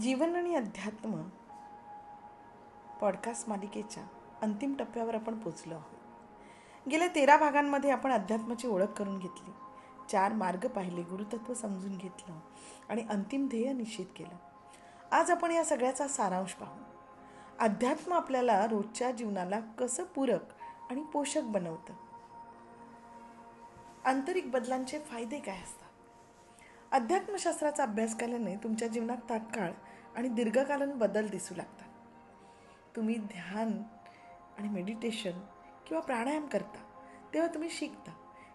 जीवन आणि अध्यात्म पॉडकास्ट मालिकेच्या अंतिम टप्प्यावर आपण पोचलो आहोत. गेल्या तेरा भागांमध्ये आपण अध्यात्माची ओळख करून घेतली. चार मार्ग पाहिले गुरुतत्व समजून घेतलं आणि अंतिम ध्येय निश्चित केलं. आज आपण या सगळ्याचा सारांश पाहू. अध्यात्म आपल्याला रोजच्या जीवनाला कसं पूरक आणि पोषक बनवतं? आंतरिक बदलांचे फायदे काय असतात? अध्यात्मशास्त्राचा अभ्यास केल्याने तुमच्या जीवनात तात्काळ आणि दीर्घकालीन बदल दिसू लागतात. तुम्ही ध्यान आणि मेडिटेशन किंवा प्राणायाम करता तेव्हा तुम्ही शिकता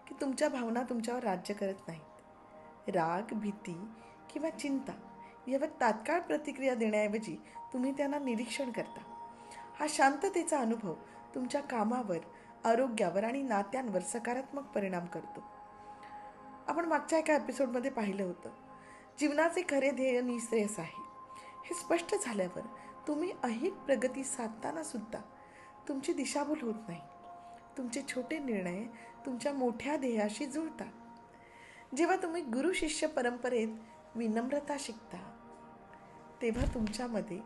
की तुमच्या भावना तुमच्यावर राज्य करत नाहीत. राग भीती किंवा चिंता यावर तात्काळ प्रतिक्रिया देण्याऐवजी तुम्ही त्यांना निरीक्षण करता. हा शांततेचा अनुभव तुमच्या कामावर आरोग्यावर आणि नात्यांवर सकारात्मक परिणाम करतो. आपण मागच्या एका एपिसोडमध्ये पाहिलं होतं जीवनाचे खरे ध्येय निश्रेयस आहे. हे स्पष्ट झाल्यावर तुम्ही अहिक प्रगती साधताना सुद्धा तुमची दिशाभूल होत नाही. तुमचे छोटे निर्णय तुमच्या मोठ्या ध्येयाशी जुळतात. जेव्हा तुम्ही गुरु शिष्य परंपरेत विनम्रता शिकता तेव्हा तुमच्यामध्ये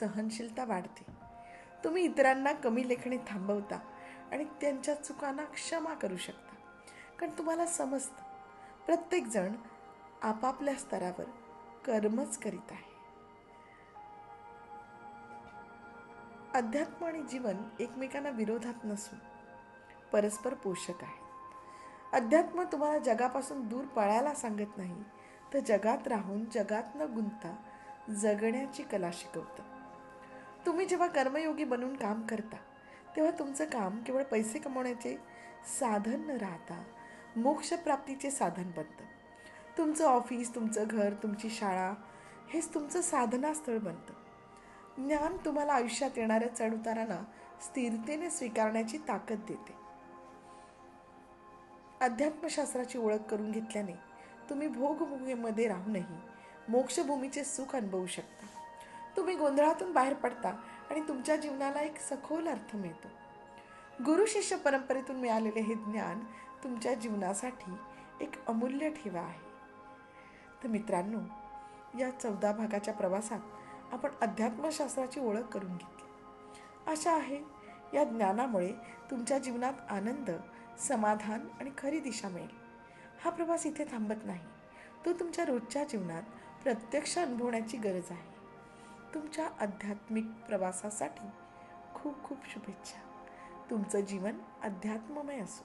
सहनशीलता वाढते. तुम्ही इतरांना कमी लेखणे थांबवता आणि त्यांच्या चुकांना क्षमा करू शकता. कारण तुम्हाला समजतं प्रत्येकजण आपापल्या स्तरावर कर्मच करीत आहे. अध्यात्म आणि जीवन एकमेकांना विरोधात नसून परस्पर पोषक आहे. अध्यात्म तुम्हाला जगापासून दूर पळायला सांगत नाही तर जगात राहून जगात न गुंता जगण्याची कला शिकवतं. तुम्ही जेव्हा कर्मयोगी बनून काम करता तेव्हा तुमचं काम केवळ पैसे कमवण्याचे साधन न राहता मोक्षप्राप्तीचे साधन बनतं. तुमचं ऑफिस तुमचं घर तुमची शाळा हेच तुमचं साधनास्थळ बनतं. ज्ञान तुम्हाला आयुष्यात येणाऱ्या चढउतारांना स्थिरतेने स्वीकारण्याची ताकद देते. अध्यात्मशास्त्राची ओळख करून घेतल्याने तुम्ही भोगभूमीमध्ये राहूनही मोक्षभूमीचे सुख अनुभवू शकता. तुम्ही गोंधळातून बाहेर पडता आणि तुमच्या जीवनाला एक सखोल अर्थ मिळतो. गुरु शिष्य परंपरेतून मिळालेले हे ज्ञान तुमच्या जीवनासाठी एक अमूल्य ठेवा आहे. तर मित्रांनो या चौदा भागाच्या प्रवासात आपण अध्यात्मशास्त्राची ओळख करून घेतली. आशा आहे या ज्ञानामुळे तुमच्या जीवनात आनंद समाधान आणि खरी दिशा मिळेल. हा प्रवास इथे थांबत नाही. तो तुमच्या रोजच्या जीवनात प्रत्यक्ष अनुभवण्याची गरज आहे. तुमच्या आध्यात्मिक प्रवासासाठी खूप खूप शुभेच्छा. तुमचं जीवन अध्यात्ममय असो.